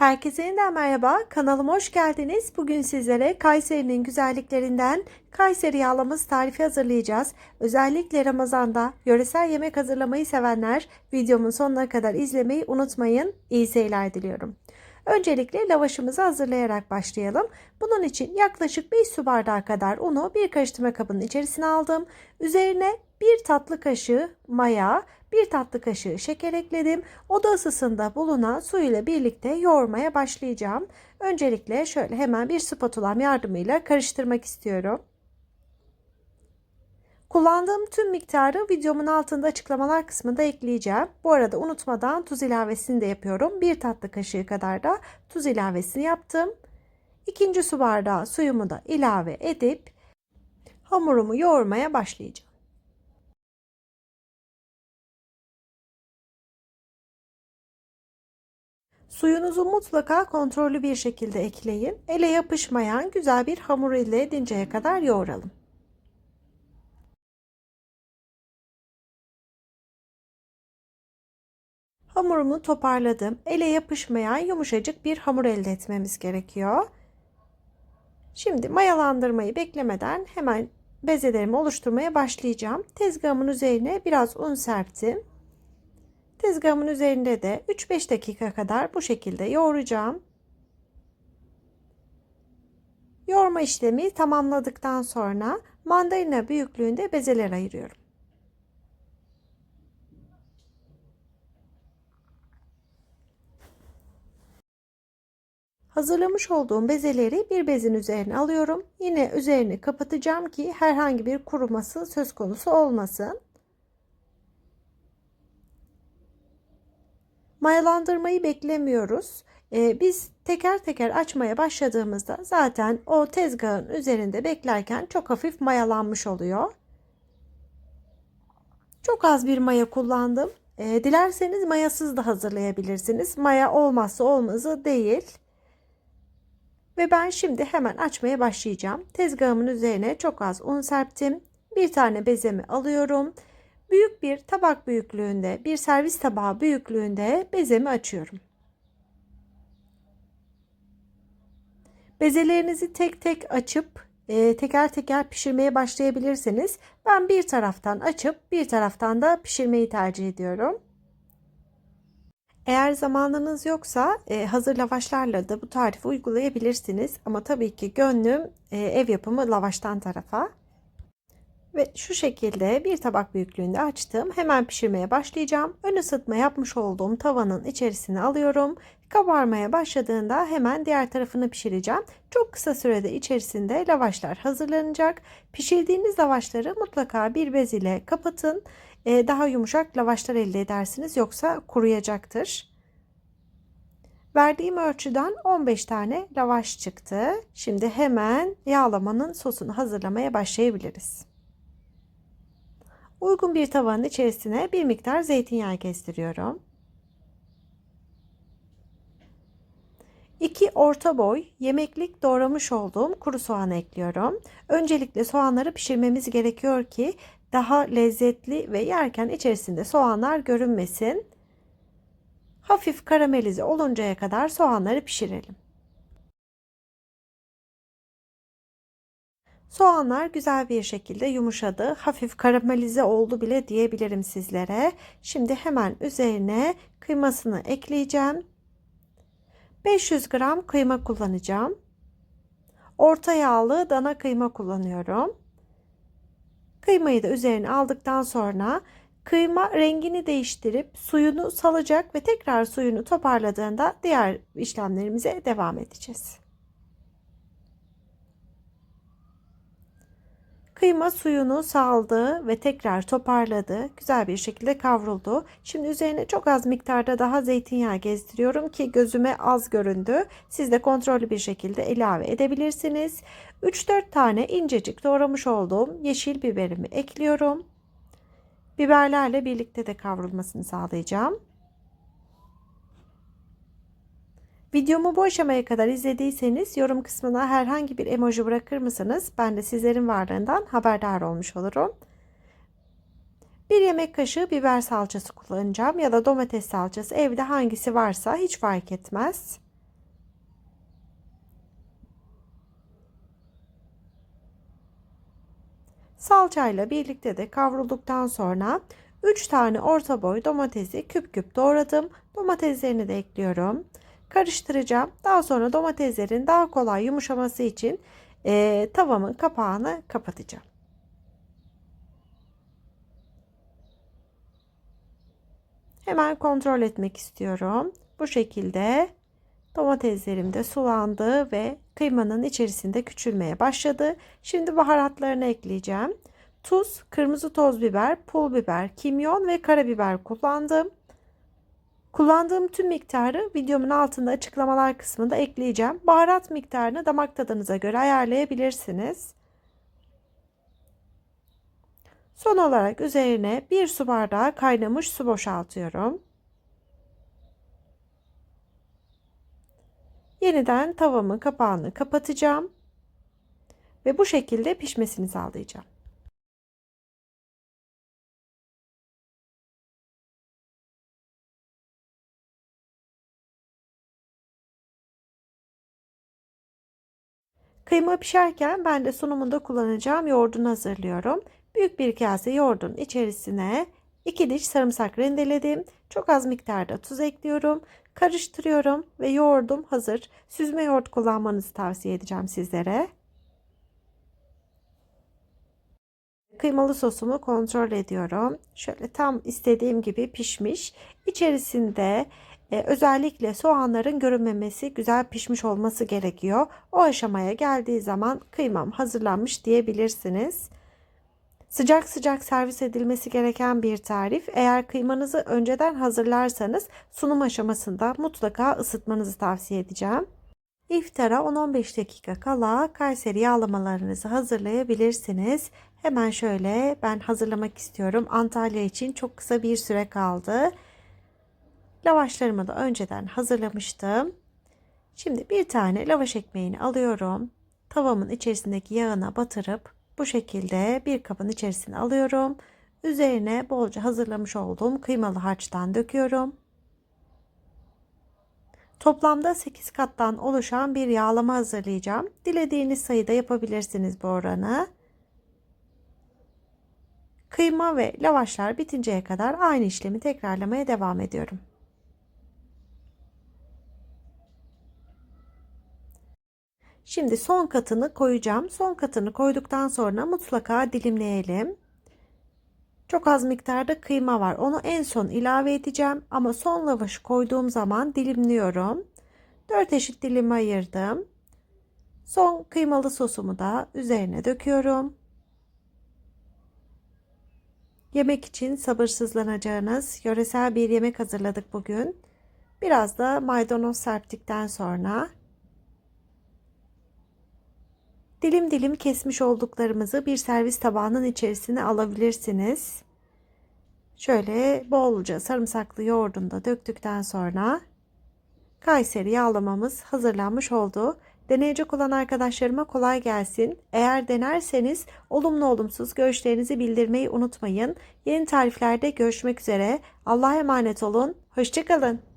Herkese yeniden merhaba. Kanalıma hoş geldiniz. Bugün sizlere Kayseri'nin güzelliklerinden Kayseri yağlaması tarifi hazırlayacağız. Özellikle Ramazan'da yöresel yemek hazırlamayı sevenler videomun sonuna kadar izlemeyi unutmayın. İyi seyirler diliyorum. Öncelikle lavaşımızı hazırlayarak başlayalım. Bunun için yaklaşık 5 su bardağı kadar unu bir karıştırma kabının içerisine aldım. Üzerine 1 tatlı kaşığı maya, 1 tatlı kaşığı şeker ekledim. Oda ısısında bulunan su ile birlikte yoğurmaya başlayacağım. Öncelikle şöyle hemen bir spatulam yardımıyla karıştırmak istiyorum. Kullandığım tüm miktarı videomun altında açıklamalar kısmında ekleyeceğim. Bu arada unutmadan tuz ilavesini de yapıyorum. Bir tatlı kaşığı kadar da tuz ilavesini yaptım. İkinci su bardağı suyumu da ilave edip hamurumu yoğurmaya başlayacağım. Suyunuzu mutlaka kontrollü bir şekilde ekleyin. Ele yapışmayan güzel bir hamur elde edinceye kadar yoğuralım. Hamurumu toparladım. Ele yapışmayan yumuşacık bir hamur elde etmemiz gerekiyor. Şimdi mayalandırmayı beklemeden hemen bezelerimi oluşturmaya başlayacağım. Tezgahımın üzerine biraz un serptim. Tezgahımın üzerinde de 3-5 dakika kadar bu şekilde yoğuracağım. Yoğurma işlemi tamamladıktan sonra mandalina büyüklüğünde bezeler ayırıyorum. Hazırlamış olduğum bezeleri bir bezin üzerine alıyorum. Yine üzerini kapatacağım ki herhangi bir kuruması söz konusu olmasın. Mayalandırmayı beklemiyoruz. Ee, biz teker teker açmaya başladığımızda zaten o tezgahın üzerinde beklerken çok hafif mayalanmış oluyor. Çok az bir maya kullandım. Ee, dilerseniz mayasız da hazırlayabilirsiniz. Maya olmazsa olmazı değil. Ve ben şimdi hemen açmaya başlayacağım. Tezgahımın üzerine çok az un serptim. Bir tane bezemi alıyorum. Büyük bir tabak büyüklüğünde, bir servis tabağı büyüklüğünde bezemi açıyorum. Bezelerinizi tek tek açıp e, teker teker pişirmeye başlayabilirsiniz. Ben bir taraftan açıp bir taraftan da pişirmeyi tercih ediyorum. Eğer zamanınız yoksa e, hazır lavaşlarla da bu tarifi uygulayabilirsiniz. Ama tabii ki gönlüm e, ev yapımı lavaştan tarafa. Ve şu şekilde bir tabak büyüklüğünde açtım. Hemen pişirmeye başlayacağım. Ön ısıtma yapmış olduğum tavanın içerisine alıyorum. Kabarmaya başladığında hemen diğer tarafını pişireceğim. Çok kısa sürede içerisinde lavaşlar hazırlanacak. Pişirdiğiniz lavaşları mutlaka bir bez ile kapatın. Ee, daha yumuşak lavaşlar elde edersiniz yoksa kuruyacaktır. Verdiğim ölçüden 15 tane lavaş çıktı. Şimdi hemen yağlamanın sosunu hazırlamaya başlayabiliriz. Uygun bir tavanın içerisine bir miktar zeytinyağı gezdiriyorum. 2 orta boy yemeklik doğramış olduğum kuru soğan ekliyorum. Öncelikle soğanları pişirmemiz gerekiyor ki daha lezzetli ve yerken içerisinde soğanlar görünmesin. Hafif karamelize oluncaya kadar soğanları pişirelim. Soğanlar güzel bir şekilde yumuşadı. Hafif karamelize oldu bile diyebilirim sizlere. Şimdi hemen üzerine kıymasını ekleyeceğim. 500 gram kıyma kullanacağım. Orta yağlı dana kıyma kullanıyorum. Kıymayı da üzerine aldıktan sonra kıyma rengini değiştirip suyunu salacak ve tekrar suyunu toparladığında diğer işlemlerimize devam edeceğiz. Kıyma suyunu saldı ve tekrar toparladı. Güzel bir şekilde kavruldu. Şimdi üzerine çok az miktarda daha zeytinyağı gezdiriyorum ki gözüme az göründü. Siz de kontrollü bir şekilde ilave edebilirsiniz. 3-4 tane incecik doğramış olduğum yeşil biberimi ekliyorum. Biberlerle birlikte de kavrulmasını sağlayacağım. Videomu bu aşamaya kadar izlediyseniz yorum kısmına herhangi bir emoji bırakır mısınız? Ben de sizlerin varlığından haberdar olmuş olurum. 1 yemek kaşığı biber salçası kullanacağım ya da domates salçası evde hangisi varsa hiç fark etmez. Salçayla birlikte de kavrulduktan sonra 3 tane orta boy domatesi küp küp doğradım. Domateslerini de ekliyorum. Karıştıracağım. Daha sonra domateslerin daha kolay yumuşaması için e, tavamın kapağını kapatacağım. Hemen kontrol etmek istiyorum. Bu şekilde domateslerim de sulandı ve kıymanın içerisinde küçülmeye başladı. Şimdi baharatlarını ekleyeceğim. Tuz, kırmızı toz biber, pul biber, kimyon ve karabiber kullandım. Kullandığım tüm miktarı videomun altında açıklamalar kısmında ekleyeceğim. Baharat miktarını damak tadınıza göre ayarlayabilirsiniz. Son olarak üzerine bir su bardağı kaynamış su boşaltıyorum. Yeniden tavamın kapağını kapatacağım ve bu şekilde pişmesini sağlayacağım. Kıyma pişerken ben de sunumunda kullanacağım yoğurdunu hazırlıyorum. Büyük bir kase yoğurdun içerisine 2 diş sarımsak rendeledim. Çok az miktarda tuz ekliyorum. Karıştırıyorum ve yoğurdum hazır. Süzme yoğurt kullanmanızı tavsiye edeceğim sizlere. Kıymalı sosumu kontrol ediyorum. Şöyle tam istediğim gibi pişmiş. İçerisinde e, özellikle soğanların görünmemesi, güzel pişmiş olması gerekiyor. O aşamaya geldiği zaman kıymam hazırlanmış diyebilirsiniz. Sıcak sıcak servis edilmesi gereken bir tarif. Eğer kıymanızı önceden hazırlarsanız sunum aşamasında mutlaka ısıtmanızı tavsiye edeceğim. İftara 10-15 dakika kala Kayseri yağlamalarınızı hazırlayabilirsiniz. Hemen şöyle ben hazırlamak istiyorum. Antalya için çok kısa bir süre kaldı. Lavaşlarımı da önceden hazırlamıştım. Şimdi bir tane lavaş ekmeğini alıyorum. Tavamın içerisindeki yağına batırıp bu şekilde bir kabın içerisine alıyorum. Üzerine bolca hazırlamış olduğum kıymalı harçtan döküyorum. Toplamda 8 kattan oluşan bir yağlama hazırlayacağım. Dilediğiniz sayıda yapabilirsiniz bu oranı. Kıyma ve lavaşlar bitinceye kadar aynı işlemi tekrarlamaya devam ediyorum. Şimdi son katını koyacağım. Son katını koyduktan sonra mutlaka dilimleyelim. Çok az miktarda kıyma var. Onu en son ilave edeceğim ama son lavaşı koyduğum zaman dilimliyorum. 4 eşit dilim ayırdım. Son kıymalı sosumu da üzerine döküyorum. Yemek için sabırsızlanacağınız yöresel bir yemek hazırladık bugün. Biraz da maydanoz serptikten sonra Dilim dilim kesmiş olduklarımızı bir servis tabağının içerisine alabilirsiniz. Şöyle bolca sarımsaklı yoğurdunu da döktükten sonra Kayseri yağlamamız hazırlanmış oldu. Deneyecek olan arkadaşlarıma kolay gelsin. Eğer denerseniz olumlu olumsuz görüşlerinizi bildirmeyi unutmayın. Yeni tariflerde görüşmek üzere. Allah'a emanet olun. Hoşçakalın.